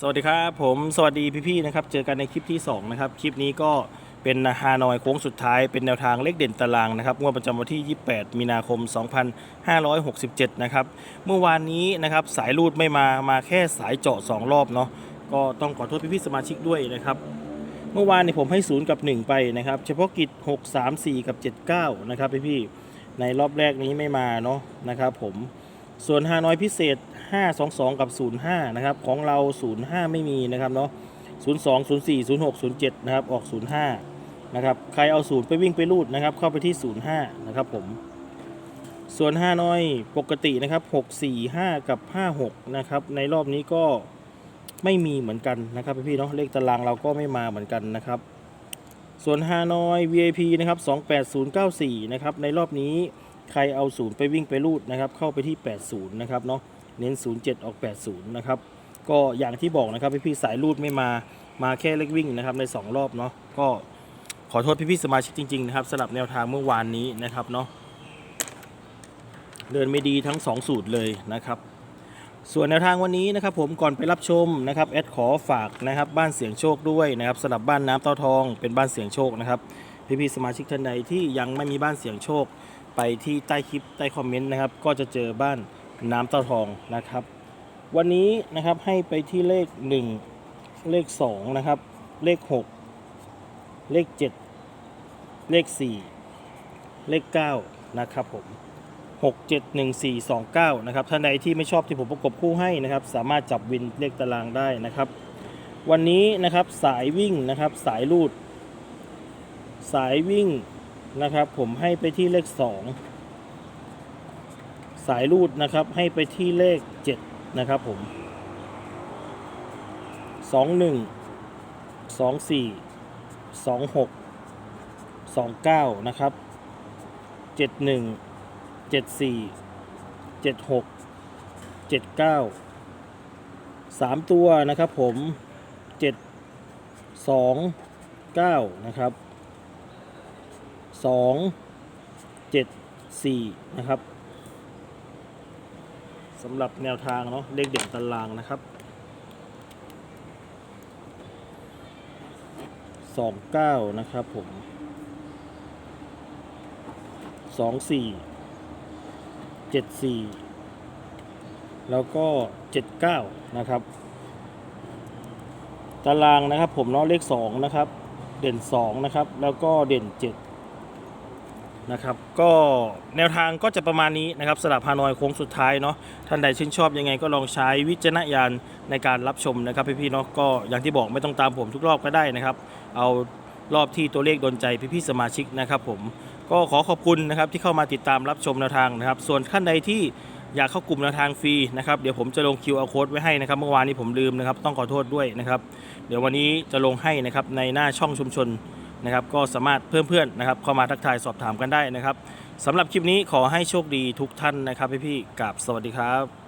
สวัสดีครับผมสวัสดีพี่ๆนะครับเจอกันในคลิปที่2นะครับคลิปนี้ก็เป็นฮานอยโค้งสุดท้ายเป็นแนวทางเลขเด่นตารางนะครับงวดประจำวันที่ 28 มีนาคม 2567 นะครับเมื่อวานนี้นะครับสายรูดไม่มามาแค่สายเจาะ2รอบเนาะก็ต้องขอโทษพี่ๆสมาชิกด้วยนะครับเมื่อวานนี้ผมให้ 0 กับ 1 ไปนะครับเฉพาะกิจ 6 3 4 กับ 79 นะครับพี่ๆในรอบแรกนี้ไม่มาเนาะนะครับผม ส่วนฮานอยพิเศษ 522 กับ 05 นะครับ ของเรา 05 ไม่มีนะครับเนาะ 02 04 06 07 นะครับ ออก 05 นะครับ ใครเอา0ไปวิ่งไปรูดนะครับ เข้าไปที่ 05 นะครับผม ส่วนฮานอยปกตินะครับ 645 กับ 56 นะครับ ในรอบนี้ก็ไม่มีเหมือนกันนะครับพี่ๆเนาะ เลขตารางเราก็ไม่มาเหมือนกันนะครับ ส่วนฮานอย VIP นะครับ 28094 นะครับ ในรอบนี้ ใครเอา0ไปวิ่งไปรูดนะครับ เข้าไปที่ 80 นะครับเนาะเน้น 07 ออก 80 นะครับ ก็อย่างที่บอกนะครับพี่ๆสายรูดไม่มามาแค่เล็กวิ่งนะครับใน 2 รอบเนาะก็ขอโทษพี่ๆสมาชิกจริงๆนะครับสำหรับแนวทางเมื่อวานนี้นะครับเนาะเดินไม่ดีทั้ง 2 สูตรเลยนะครับส่วนแนวทางวันนี้นะครับผมก่อนไปรับชมนะครับแอดขอฝากนะครับบ้านเสียงโชคด้วยนะครับสำหรับบ้านน้ำเต้าทองเป็นบ้านเสียงโชคนะครับพี่ๆสมาชิกท่านใดที่ยังไม่มีบ้านเสียงโชค ไปที่ใต้คลิปใต้คอมเมนต์นะครับ ก็จะเจอบ้านน้ำเต้าทองนะครับ วันนี้นะครับให้ไปที่เลข 1 เลข 2 นะครับ เลข 6 เลข 7 เลข 4 เลข 9 นะครับผม 6 7 1 4 2 9 นะครับท่านใดที่ไม่ชอบที่ผมประกบคู่ให้นะครับ สามารถจับวินเลขตารางได้นะครับ วันนี้นะครับสายวิ่งนะครับสายรูด สายวิ่ง นะครับ ผมให้ไปที่เลข 2 สายรูดนะครับ ให้ไปที่เลข 7 นะครับผม 21 24 26 29 นะครับ 71 74 76 79 3 ตัวนะครับผม 7 2 9 นะครับ 2 7 4นะครับสำหรับแนวทางเนาะเลขเด่นตารางนะครับ29นะครับผม24 74แล้วก็79นะครับ ตารางนะครับผมเนาะเลข2นะครับ เด่น2นะครับ แล้วก็เด่น7 นะครับก็แนวทางก็จะประมาณนี้นะครับสลับฮานอยโค้งสุดท้ายเนาะท่านใดชื่นชอบยังไงก็ลองใช้วิจารณญาณในการรับชมนะครับพี่ๆเนาะก็อย่างที่บอกไม่ต้องตามผมทุกรอบก็ได้นะครับ เอารอบที่ตัวเลขโดนใจพี่ๆสมาชิกนะครับผมก็ขอขอบคุณนะครับที่เข้ามาติดตามรับชมแนวทางนะครับ ส่วนท่านใดที่อยากเข้ากลุ่มแนวทางฟรีนะครับเดี๋ยวผมจะลง QR code ไว้ให้นะครับเมื่อวานนี้ผมลืมนะครับต้องขอโทษด้วยนะครับ เดี๋ยววันนี้จะลงให้นะครับในหน้าช่องชุมชน นะครับก็สามารถเพิ่มเพื่อนนะครับเข้ามาทักทายสอบถามกันได้นะครับสำหรับคลิปนี้ขอให้โชคดีทุกท่านนะครับพี่ๆกับสวัสดีครับ